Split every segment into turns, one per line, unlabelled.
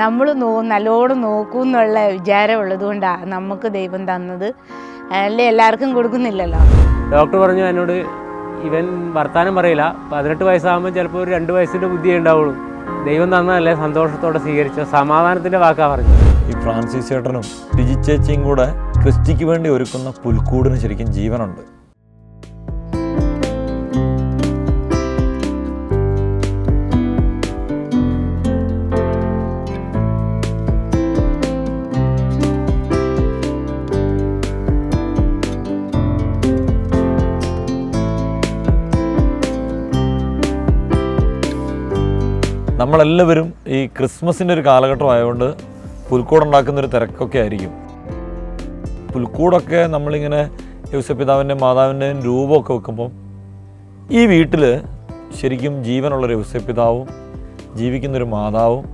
നമ്മൾ നോ നല്ലോണം നോക്കും എന്നുള്ള വിചാരമുള്ളത് കൊണ്ടാണ് നമുക്ക് ദൈവം തന്നത്. അല്ലേ? എല്ലാവർക്കും കൊടുക്കുന്നില്ലല്ലോ.
ഡോക്ടർ പറഞ്ഞു എന്നോട് ഇവൻ വർത്താനം പറയില്ല. പതിനെട്ട് വയസ്സാകുമ്പോൾ ചിലപ്പോൾ ഒരു രണ്ട് വയസ്സിന്റെ ബുദ്ധിയേ ഉണ്ടാവുള്ളൂ. ദൈവം തന്നതല്ലേ സന്തോഷത്തോടെ സ്വീകരിച്ചു സമാധാനത്തിന്റെ വാക്കാ പറഞ്ഞു
ഈ ഫ്രാൻസിസ് ചേട്ടനും ടിജി ചേച്ചിയും കൂടെ ക്രിസ്റ്റിക്ക് വേണ്ടി ഒരുക്കുന്ന പുൽക്കൂടിന് ശരിക്കും ജീവനുണ്ട്. നമ്മളെല്ലാവരും ഈ ക്രിസ്മസിന്റെ ഒരു കാലഘട്ടം ആയതുകൊണ്ട് പുൽക്കൂടുണ്ടാക്കുന്ന ഒരു തിരക്കൊക്കെ ആയിരിക്കും. പുൽക്കൂടൊക്കെ നമ്മളിങ്ങനെ യൗസപിതാവിന്റെയും മാതാവിന്റെയും രൂപമൊക്കെ വെക്കുമ്പം ഈ വീട്ടിൽ ശരിക്കും ജീവനുള്ളൊരു യൗസപിതാവും ജീവിക്കുന്നൊരു മാതാവും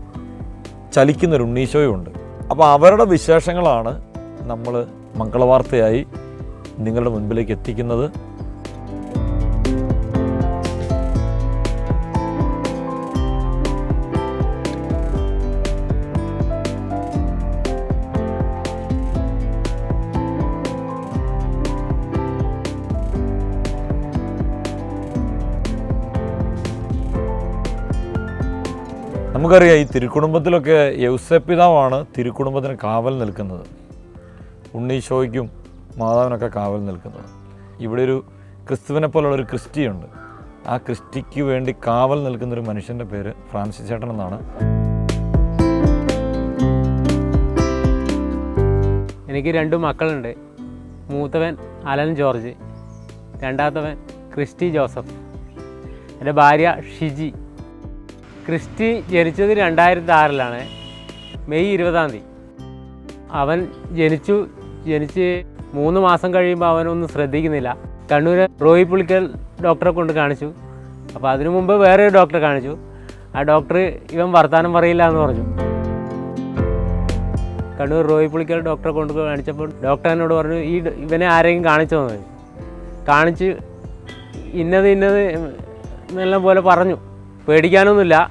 ചലിക്കുന്നൊരു ഉണ്ണീശോയും ഉണ്ട്. അപ്പോൾ അവരുടെ വിശേഷങ്ങളാണ് നമ്മൾ മംഗളവാർത്തയായി നിങ്ങളുടെ മുൻപിലേക്ക് എത്തിക്കുന്നത്. നമുക്കറിയാം ഈ തിരുക്കുടുംബത്തിലൊക്കെ യൗസപിതാവാണ് തിരുക്കുടുംബത്തിന് കാവൽ നിൽക്കുന്നത്. ഉണ്ണീശോയ്ക്കും മാതാവിനൊക്കെ കാവൽ നിൽക്കുന്നത്. ഇവിടെ ഒരു ക്രിസ്തുവിനെ പോലുള്ള ഒരു ക്രിസ്റ്റിയുണ്ട്. ആ ക്രിസ്റ്റിക്ക് വേണ്ടി കാവൽ നിൽക്കുന്ന ഒരു മനുഷ്യന്റെ പേര് ഫ്രാൻസിസ് ചേട്ടൻ എന്നാണ്.
എനിക്ക് രണ്ട് മക്കളുണ്ട്. മൂത്തവൻ അലൻ ജോർജ് രണ്ടാമത്തവൻ ക്രിസ്റ്റി ജോസഫ്. എന്റെ ഭാര്യ ഷിജി. ക്രിസ്റ്റി ജനിച്ചത് രണ്ടായിരത്തി ആറിലാണ് മെയ് ഇരുപതാം തീയതി. അവൻ ജനിച്ചു ജനിച്ച് മൂന്ന് മാസം കഴിയുമ്പോൾ അവനൊന്നും ശ്രദ്ധിക്കുന്നില്ല. കണ്ണൂർ റോയി പുളിക്കൽ ഡോക്ടറെ കൊണ്ട് കാണിച്ചു. അപ്പോൾ അതിനു മുമ്പ് വേറെ ഒരു ഡോക്ടറെ കാണിച്ചു. ആ ഡോക്ടർ ഇവൻ വർത്തമാനം പറയില്ല എന്ന് പറഞ്ഞു. കണ്ണൂർ റോയി പുളിക്കൽ ഡോക്ടറെ കൊണ്ട് കാണിച്ചപ്പോൾ ഡോക്ടർ എന്നോട് പറഞ്ഞു ഈ ഇവനെ ആരെങ്കിലും കാണിച്ചു തന്നു. കാണിച്ച് ഇന്നത് ഇന്നത് എന്നെല്ലാം പോലെ പറഞ്ഞു. പേടിക്കാനൊന്നുമില്ല.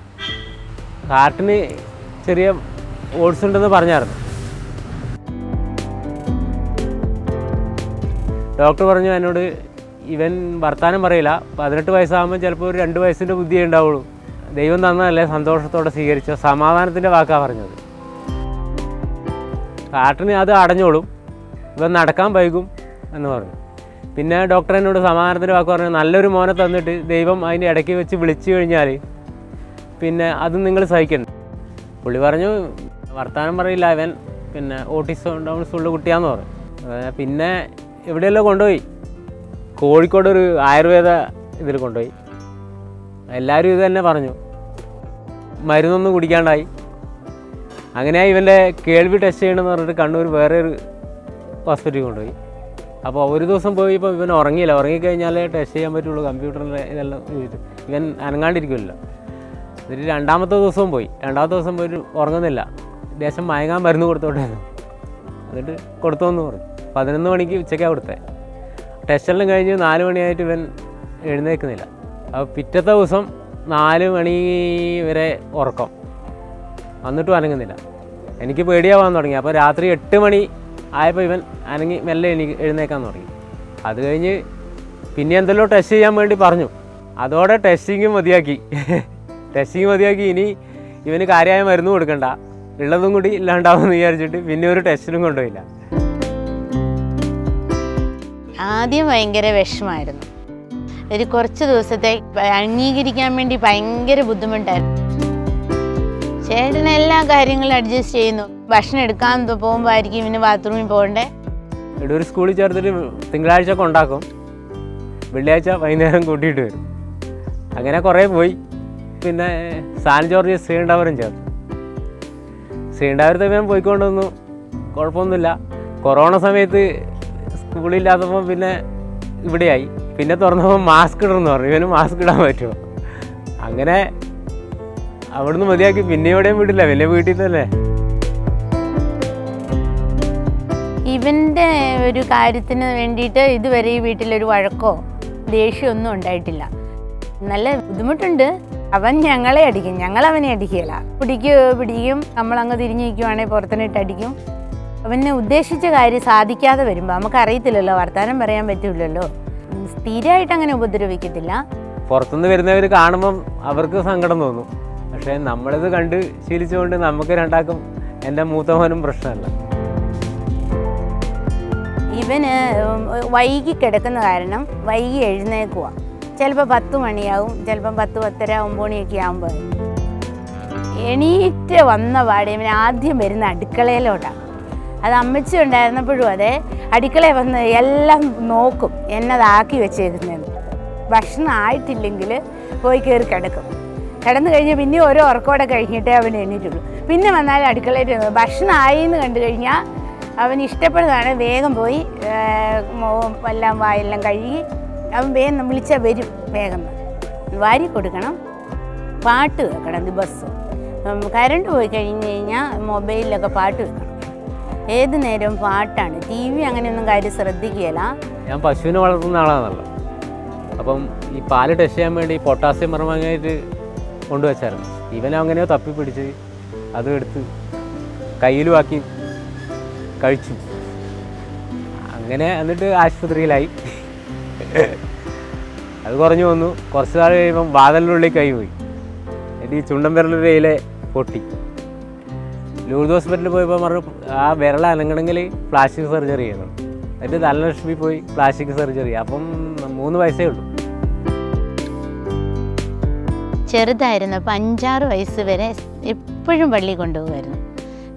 കാട്ടിന് ചെറിയ ഓട്സ് ഉണ്ടെന്ന് പറഞ്ഞായിരുന്നു. ഡോക്ടർ പറഞ്ഞു എന്നോട് ഇവൻ വർത്താനം പറയില്ല. പതിനെട്ട് വയസ്സാകുമ്പോൾ ചിലപ്പോൾ ഒരു രണ്ട് വയസ്സിന്റെ ബുദ്ധിയേ ഉണ്ടാവുള്ളൂ. ദൈവം തന്നതല്ലേ സന്തോഷത്തോടെ സ്വീകരിച്ചോ സമാധാനത്തിന്റെ വാക്കാണ് പറഞ്ഞത്. കാട്ടിന് അത് അടഞ്ഞോളും. ഇവൻ നടക്കാൻ വൈകും എന്ന് പറഞ്ഞു. പിന്നെ ഡോക്ടർ എന്നോട് സമാധാനത്തിന്റെ വാക്ക് പറഞ്ഞു നല്ലൊരു മോനെ തന്നിട്ട് ദൈവം അതിന്റെ ഇടയ്ക്ക് വെച്ച് വിളിച്ചു കഴിഞ്ഞാൽ പിന്നെ അത് നിങ്ങൾ സഹിക്കണം പുള്ളി പറഞ്ഞു വർത്തമാനം പറയില്ല അവൻ പിന്നെ ഓട്ടിസം ഡൗൺസ് ഉള്ള കുട്ടിയാന്ന് പറഞ്ഞു. പിന്നെ എവിടെയല്ലോ കൊണ്ടുപോയി? കോഴിക്കോട് ഒരു ആയുർവേദ ഇതിൽ കൊണ്ടുപോയി. എല്ലാവരും ഇത് തന്നെ പറഞ്ഞു. മരുന്നൊന്നും കുടിക്കാണ്ടായി. അങ്ങനെ ഇവന്റെ കേൾവി ടെസ്റ്റ് ചെയ്യണമെന്ന് പറഞ്ഞിട്ട് കണ്ണൂർ വേറെ ഒരു ഹോസ്പിറ്റലിൽ കൊണ്ടുപോയി. അപ്പോൾ ഒരു ദിവസം പോയി ഇപ്പോൾ ഇവൻ ഉറങ്ങിയില്ല. ഉറങ്ങിക്കഴിഞ്ഞാലേ ടെസ്റ്റ് ചെയ്യാൻ പറ്റുള്ളൂ. കമ്പ്യൂട്ടറിൽ ഇതെല്ലാം ചെയ്തിട്ട് ഇവൻ അനങ്ങാണ്ടിരിക്കുമല്ലോ ഒരു രണ്ടാമത്തെ ദിവസവും പോയി. രണ്ടാമത്തെ ദിവസം പോയി ഉറങ്ങുന്നില്ല. ദേശം മയങ്ങാൻ മരുന്ന് കൊടുത്തോട്ടെ എന്നിട്ട് കൊടുത്തോന്ന് പറഞ്ഞു. പതിനൊന്ന് മണിക്ക് ഉച്ചയ്ക്കാണ് കൊടുത്തത് ടെസ്റ്റെല്ലാം കഴിഞ്ഞ് നാല് മണിയായിട്ട് ഇവൻ എഴുന്നേൽക്കുന്നില്ല. അപ്പോൾ പിറ്റത്തെ ദിവസം നാല് മണി വരെ ഉറക്കം. എന്നിട്ടും അനങ്ങുന്നില്ല. എനിക്ക് പേടിയാവാൻ തുടങ്ങി. അപ്പോൾ രാത്രി എട്ട് മണി ആയപ്പോൾ ഇവൻ അനങ്ങി മെല്ലെ എണി എഴുന്നേക്കാൻ തുടങ്ങി. അത് കഴിഞ്ഞ് പിന്നെ എന്തെല്ലോ ടെസ്റ്റ് ചെയ്യാൻ വേണ്ടി പറഞ്ഞു. അതോടെ ടെസ്റ്റിങ് മതിയാക്കി. ടെസ്റ്റിങ് മതിയാക്കി ഇനി ഇവന് കാര്യമായ മരുന്ന് കൊടുക്കണ്ട. ഉള്ളതും കൂടി ഇല്ലാണ്ടാവുമെന്ന് വിചാരിച്ചിട്ട് പിന്നെ ഒരു ടെസ്റ്റിനും കൊണ്ടുപോയില്ല.
ആദ്യം ഭയങ്കര വിഷമായിരുന്നു. ഒരു കുറച്ച് ദിവസത്തെ അംഗീകരിക്കാൻ വേണ്ടി ഭയങ്കര ബുദ്ധിമുട്ടായിരുന്നു. ചേട്ടൻ എല്ലാ കാര്യങ്ങളും അഡ്ജസ്റ്റ് ചെയ്യുന്നു. ഭക്ഷണം എടുക്കാൻ പോകുമ്പോഴായിരിക്കും പിന്നെ ബാത്റൂമിൽ പോകണ്ടേ?
ഒരു സ്കൂളിൽ ചേർത്തിട്ട് തിങ്കളാഴ്ച ഒക്കെ ഉണ്ടാക്കും. വെള്ളിയാഴ്ച വൈകുന്നേരം കൂട്ടിയിട്ട് വരും. അങ്ങനെ കുറേ പോയി. പിന്നെ സാൻ ജോർജ് ശ്രീണ്ടാവരം ചേർത്ത്. ശ്രീണ്ടാവരത്തെ ഞാൻ പോയിക്കൊണ്ടുവന്നു കുഴപ്പമൊന്നുമില്ല. കൊറോണ സമയത്ത് സ്കൂളില്ലാത്തപ്പോൾ പിന്നെ ഇവിടെയായി. പിന്നെ തുറന്നപ്പോൾ മാസ്ക് ഇടണമെന്ന് പറഞ്ഞു. ഇവന് മാസ്ക് ഇടാൻ പറ്റുമോ? അങ്ങനെ അവിടുന്ന് മതിയാക്കി. പിന്നെ എവിടെയും വിടില്ല. പിന്നെ വീട്ടിൽ തന്നെ
ഇവന്റെ ഒരു കാര്യത്തിന് വേണ്ടിയിട്ട് ഇതുവരെ ഈ വീട്ടിലൊരു വഴക്കോ ദേഷ്യമൊന്നും ഉണ്ടായിട്ടില്ല. നല്ല ബുദ്ധിമുട്ടുണ്ട്. അവൻ ഞങ്ങളെ അടിക്കും. ഞങ്ങൾ അവനെ അടിക്കുകയില്ല. പിടിക്കു പിടിക്കും. നമ്മളങ്ങ് തിരിഞ്ഞു നിൽക്കുവാണെങ്കിൽ പുറത്തിനിട്ട് അടിക്കും. അവന് ഉദ്ദേശിച്ച കാര്യം സാധിക്കാതെ വരുമ്പോൾ നമുക്കറിയത്തില്ലല്ലോ വർത്തമാനം പറയാൻ പറ്റില്ലല്ലോ സ്ഥിരമായിട്ട് അങ്ങനെ ഉപദ്രവിക്കത്തില്ല.
പുറത്തുനിന്ന് വരുന്നവർ കാണുമ്പം അവർക്ക് സങ്കടം തോന്നും. പക്ഷേ നമ്മളിത് കണ്ട് ശീലിച്ചുകൊണ്ട് നമുക്ക് രണ്ടാക്കും എന്റെ മൂത്തമോനും പ്രശ്നമല്ല.
ഇവന് വൈകി കിടക്കുന്ന കാരണം വൈകി എഴുന്നേക്കുക ചിലപ്പോൾ പത്ത് മണിയാവും ചിലപ്പം പത്ത് പത്തര ഒമ്പത് മണിയൊക്കെ ആകുമ്പോൾ എണീറ്റ് വന്ന പാടെ ഇവൻ ആദ്യം വരുന്ന അടുക്കളയിലോട്ടാണ് അത് അമ്മച്ചി ഉണ്ടായിരുന്നപ്പോഴും അതെ അടുക്കളയിൽ വന്ന് എല്ലാം നോക്കും എന്നതാക്കി വെച്ചേക്കുന്നതെന്ന് ഭക്ഷണം ആയിട്ടില്ലെങ്കിൽ പോയി കയറി കിടക്കും. കിടന്നു കഴിഞ്ഞ് പിന്നെ ഓരോ ഉറക്കോടെ കഴിഞ്ഞിട്ടേ അവൻ എണീറ്റുള്ളൂ. പിന്നെ വന്നാൽ അടുക്കളയിൽ ഭക്ഷണം ആയി എന്ന് കണ്ടു കഴിഞ്ഞാൽ അവൻ ഇഷ്ടപ്പെടുന്നതാണ്. വേഗം പോയി എല്ലാം വായെല്ലാം കഴുകി അവൻ വേഗം വിളിച്ചാൽ വരും വേഗം. വാരി കൊടുക്കണം. പാട്ട് വെക്കണം ദിവസവും കരണ്ട് പോയി കഴിഞ്ഞ് കഴിഞ്ഞാൽ മൊബൈലിലൊക്കെ പാട്ട് വെക്കണം. ഏത് നേരവും പാട്ടാണ്. ടി വി അങ്ങനെയൊന്നും കാര്യം ശ്രദ്ധിക്കുകയില്ല.
ഞാൻ പശുവിനെ വളർത്തുന്ന ആളാണല്ലോ. അപ്പം ഈ പാൽ ടെസ്റ്റ് ചെയ്യാൻ വേണ്ടി പൊട്ടാസ്യം പെർമാങ്ങായിട്ട് കൊണ്ടുവച്ചായിരുന്നു. ഇവൻ അങ്ങനെയോ തപ്പി പിടിച്ച് അതും എടുത്ത് കയ്യിലുമാക്കി കഴിച്ചു. അങ്ങനെ എന്നിട്ട് ആശുപത്രിയിലായി. അത് കുറഞ്ഞു വന്നു. കുറച്ച് നാൾ കഴിയുമ്പം വാതലിനുള്ളിൽ കൈ പോയി. എന്നിട്ട് ഈ ചുണ്ടൻ വിരലിലെ പൊട്ടി. ലൂർദ് ഹോസ്പിറ്റലിൽ പോയപ്പോൾ പറഞ്ഞു ആ വിരൽ അനങ്ങണമെങ്കിൽ പ്ലാസ്റ്റിക് സർജറി ചെയ്യണം. എന്നിട്ട് ധനലക്ഷ്മി പോയി പ്ലാസ്റ്റിക് സർജറി. അപ്പം മൂന്ന് വയസ്സേ ഉള്ളൂ.
ചെറുതായിരുന്നപ്പോൾ അഞ്ചാറ് വയസ്സ് വരെ എപ്പോഴും പള്ളി കൊണ്ടുപോകുമായിരുന്നു.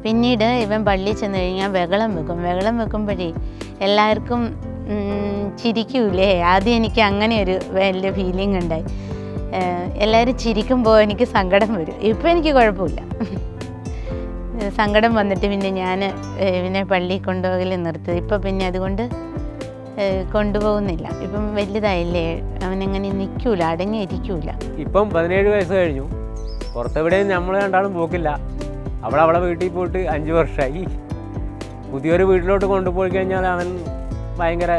പിന്നീട് ഇവൻ പള്ളിയിൽ ചെന്ന് കഴിഞ്ഞാൽ ബഹളം വെക്കും. ബഹളം വെക്കുമ്പോഴേ എല്ലാവർക്കും ചിരിക്കൂലേ ആദ്യം എനിക്ക് അങ്ങനെ ഒരു വലിയ ഫീലിംഗ് ഉണ്ടായി. എല്ലാവരും ചിരിക്കുമ്പോൾ എനിക്ക് സങ്കടം വരും. ഇപ്പം എനിക്ക് കുഴപ്പമില്ല. സങ്കടം വന്നിട്ട് പിന്നെ ഞാൻ ഇവനെ പള്ളി കൊണ്ടുപോകൽ നിർത്തി. ഇപ്പം പിന്നെ അതുകൊണ്ട് കൊണ്ടുപോകുന്നില്ല. ഇപ്പം വലുതായില്ലേ? അവനങ്ങനെ നിൽക്കൂല അടങ്ങി ഇരിക്കൂല
ഇപ്പം പതിനേഴ് വയസ്സ് കഴിഞ്ഞു. പുറത്തെവിടെയും നമ്മൾ രണ്ടാളും പോക്കില്ല. അവൾ അവളെ വീട്ടിൽ പോയിട്ട് അഞ്ച് വർഷമായി പുതിയൊരു വീട്ടിലോട്ട് കൊണ്ടുപോയി കഴിഞ്ഞാൽ അവൻ ഭയങ്കര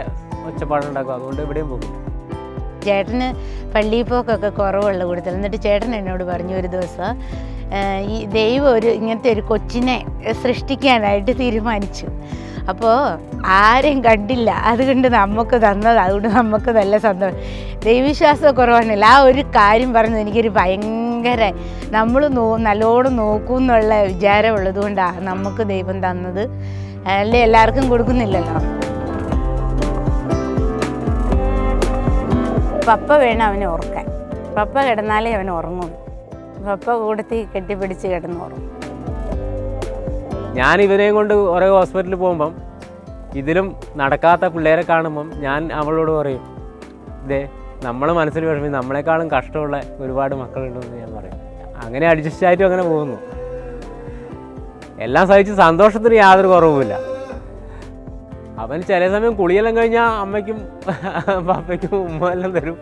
ഒച്ചപ്പാടുണ്ടാക്കും. അതുകൊണ്ട് എവിടെയും പോകും
ചേട്ടന് പള്ളിയിൽ പോക്കൊക്കെ കുറവുള്ള കൂടുതൽ. എന്നിട്ട് ചേട്ടൻ എന്നോട് പറഞ്ഞു ഒരു ദിവസം ഈ ദൈവം ഒരു ഇങ്ങനത്തെ ഒരു കൊച്ചിനെ സൃഷ്ടിക്കാനായിട്ട് തീരുമാനിച്ചു. അപ്പോൾ ആരെയും കണ്ടില്ല. അതുകൊണ്ട് നമുക്ക് തന്നത് അതുകൊണ്ട് നമുക്ക് നല്ല സന്തോഷം ദൈവവിശ്വാസം കുറവാണല്ലോ. ആ ഒരു കാര്യം പറഞ്ഞത് എനിക്കൊരു ഭയങ്കര നമ്മൾ നോ നല്ലോണം നോക്കും എന്നുള്ള വിചാരമുള്ളത് കൊണ്ടാണ് നമുക്ക് ദൈവം തന്നത്. അല്ലേ? എല്ലാവർക്കും കൊടുക്കുന്നില്ലല്ലോ? പപ്പ വേണം അവനെ ഉറക്കാൻ. പപ്പ കിടന്നാലേ അവൻ ഉറങ്ങും പപ്പ കൂടത്തി കെട്ടിപ്പിടിച്ച് കിടന്ന് ഉറങ്ങും.
ഞാൻ ഇവരെയും കൊണ്ട് ഓരോ ഹോസ്പിറ്റലിൽ പോകുമ്പം ഇതിലും നടക്കാത്ത പിള്ളേരെ കാണുമ്പം ഞാൻ അവളോട് പറയും ഇതേ നമ്മൾ മനസ്സിൽ വിഷമി നമ്മളെക്കാളും കഷ്ടമുള്ള ഒരുപാട് മക്കളുണ്ടെന്ന് ഞാൻ പറയും. അങ്ങനെ അഡ്ജസ്റ്റ് ആയിട്ടും അങ്ങനെ പോകുന്നു. എല്ലാം സഹിച്ച് സന്തോഷത്തിന് യാതൊരു കുറവുമില്ല. അവൻ ചില സമയം കുളിയെല്ലാം കഴിഞ്ഞാൽ അമ്മയ്ക്കും പാപ്പയ്ക്കും ഉമ്മ എല്ലാം തരും.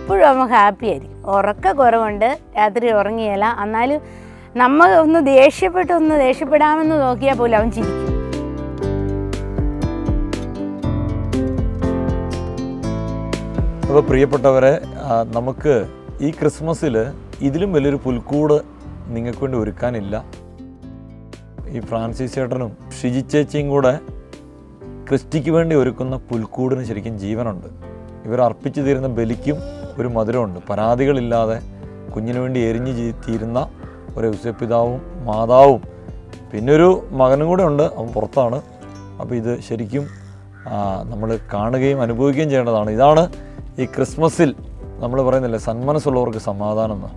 എപ്പോഴും അവൻ ഹാപ്പി ആയിരിക്കും. ഉറക്ക കുറവുണ്ട്. രാത്രി ഉറങ്ങിയല്ല എന്നാലും നമ്മൾ ഒന്ന് ദേഷ്യപ്പെട്ട് ഒന്ന് ദേഷ്യപ്പെടാമെന്ന് നോക്കിയാൽ പോലും അവൻ ചിരിക്കും.
അപ്പോൾ പ്രിയപ്പെട്ടവരെ നമുക്ക് ഈ ക്രിസ്മസിൽ ഇതിലും വലിയൊരു പുൽക്കൂട് നിങ്ങൾക്ക് വേണ്ടി ഒരുക്കാനില്ല. ഈ ഫ്രാൻസിസ് ചേട്ടനും ഷിജി ചേച്ചിയും കൂടെ ക്രിസ്റ്റിക്ക് വേണ്ടി ഒരുക്കുന്ന പുൽക്കൂടിന് ശരിക്കും ജീവനുണ്ട്. ഇവർ അർപ്പിച്ചു തീരുന്ന ബലിക്കും ഒരു മധുരമുണ്ട്. പരാതികളില്ലാതെ കുഞ്ഞിനു വേണ്ടി എരിഞ്ഞു തീരുന്ന ഒരു പിതാവും മാതാവും. പിന്നെ ഒരു മകനും കൂടെ ഉണ്ട് അവൻ പുറത്താണ്. അപ്പോൾ ഇത് ശരിക്കും നമ്മൾ കാണുകയും അനുഭവിക്കുകയും ചെയ്യേണ്ടതാണ്. ഇതാണ് ഈ ക്രിസ്മസിൽ നമ്മൾ പറയുന്നില്ലേ സന്മനസ്സുള്ളവർക്ക് സമാധാനം എന്ന്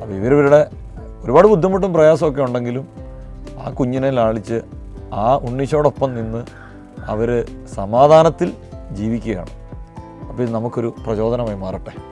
അപ്പോൾ ഇവരിവരുടെ ഒരുപാട് ബുദ്ധിമുട്ടും പ്രയാസമൊക്കെ ഉണ്ടെങ്കിലും ആ കുഞ്ഞിനെ ലാളിച്ച് ആ ഉണ്ണീശോടൊപ്പം നിന്ന് അവർ സമാധാനത്തിൽ ജീവിക്കുകയാണ്. അപ്പോൾ ഇത് നമുക്കൊരു പ്രചോദനമായി മാറട്ടെ.